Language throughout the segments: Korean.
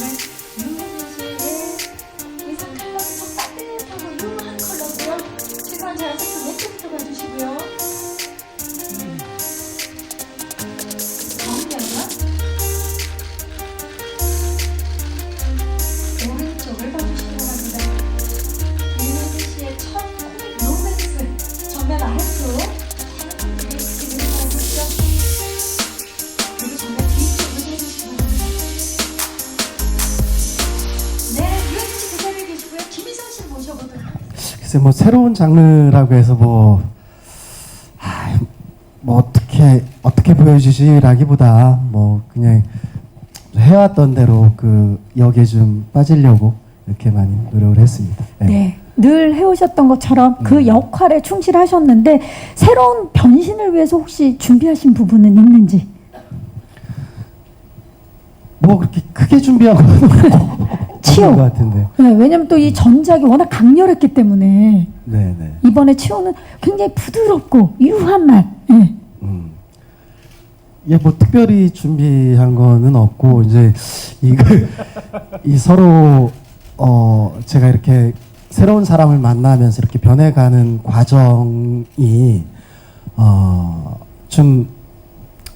유민씨의 의상 컬러 좀 따뜻하고 유한 컬러고요. 지금 자연스럽게 왼쪽부터 봐주시고요. 글쎄 뭐 새로운 장르라고 해서 뭐, 아, 뭐 어떻게 어떻게 보여주시라기보다 뭐 그냥 해왔던 대로 그 역에 좀 빠지려고 이렇게 많이 노력을 했습니다. 네. 네. 늘 해오셨던 것처럼 그 음. 역할에 충실하셨는데 새로운 변신을 위해서 혹시 준비하신 부분은 있는지? 뭐 그렇게 크게 준비한 건 것 같은데. 네, 왜냐면 또 이 전작이 워낙 강렬했기 때문에 네, 네. 이번에 치호는 굉장히 부드럽고 유한 맛. 네. 음. 예, 뭐 특별히 준비한 거는 없고 이제 이거 이 서로 어 제가 이렇게 새로운 사람을 만나면서 이렇게 변해가는 과정이 어좀좀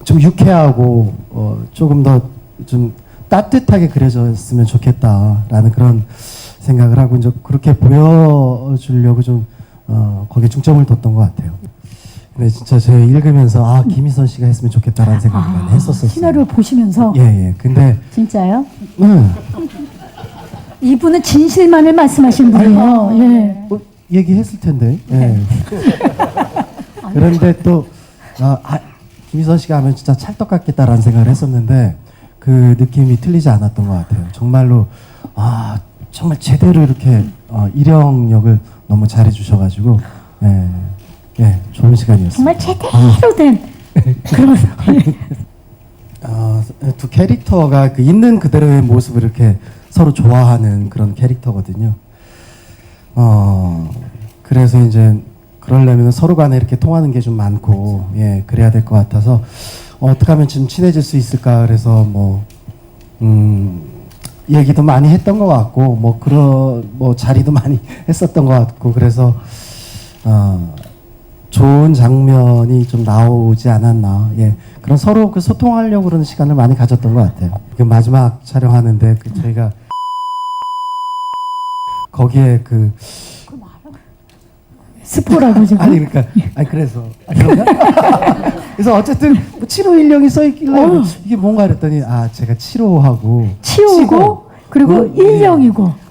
좀 유쾌하고 어 조금 더 좀 따뜻하게 그려졌으면 좋겠다라는 그런 생각을 하고 이제 그렇게 보여주려고 좀 어, 거기에 중점을 뒀던 것 같아요. 근데 진짜 제가 읽으면서 아 김희선 씨가 했으면 좋겠다라는 생각을 많이 했었었어요. 아, 시나리오 보시면서 예, 예. 근데 진짜요? 음, 이분은 진실만을 말씀하신 분이에요. 예. 뭐 얘기했을 텐데. 예. 그런데 또 아, 아, 김희선 씨가 하면 진짜 찰떡 같겠다라는 생각을 했었는데 그 느낌이 틀리지 않았던 것 같아요. 정말로 아 정말 제대로 이렇게 어, 일영 역을 너무 잘해 주셔가지고 예, 예, 좋은 시간이었어요. 정말 제대로 된 그런 어, 두 캐릭터가 그 있는 그대로의 모습을 이렇게 서로 좋아하는 그런 캐릭터거든요. 어, 그래서 이제 그러려면 서로 간에 이렇게 통하는 게 좀 많고, 예, 그래야 될 것 같아서, 어, 어떻게 하면 좀 친해질 수 있을까, 그래서 뭐, 음, 얘기도 많이 했던 것 같고, 뭐, 그런, 뭐, 자리도 많이 했었던 것 같고, 그래서, 어, 좋은 장면이 좀 나오지 않았나. 예. 그런 서로 그 소통하려고 그러는 시간을 많이 가졌던 것 같아요. 그 마지막 촬영하는데 그 저희가 거기에 그 스포라고 지금. 아니 그러니까 아니 그래서 아, 그런가? 그래서 어쨌든 뭐 7호1령이 써 있길래 어. 이게 뭔가 그랬더니 아 제가 7호하고 치우고 그리고 그, 예. 일령이고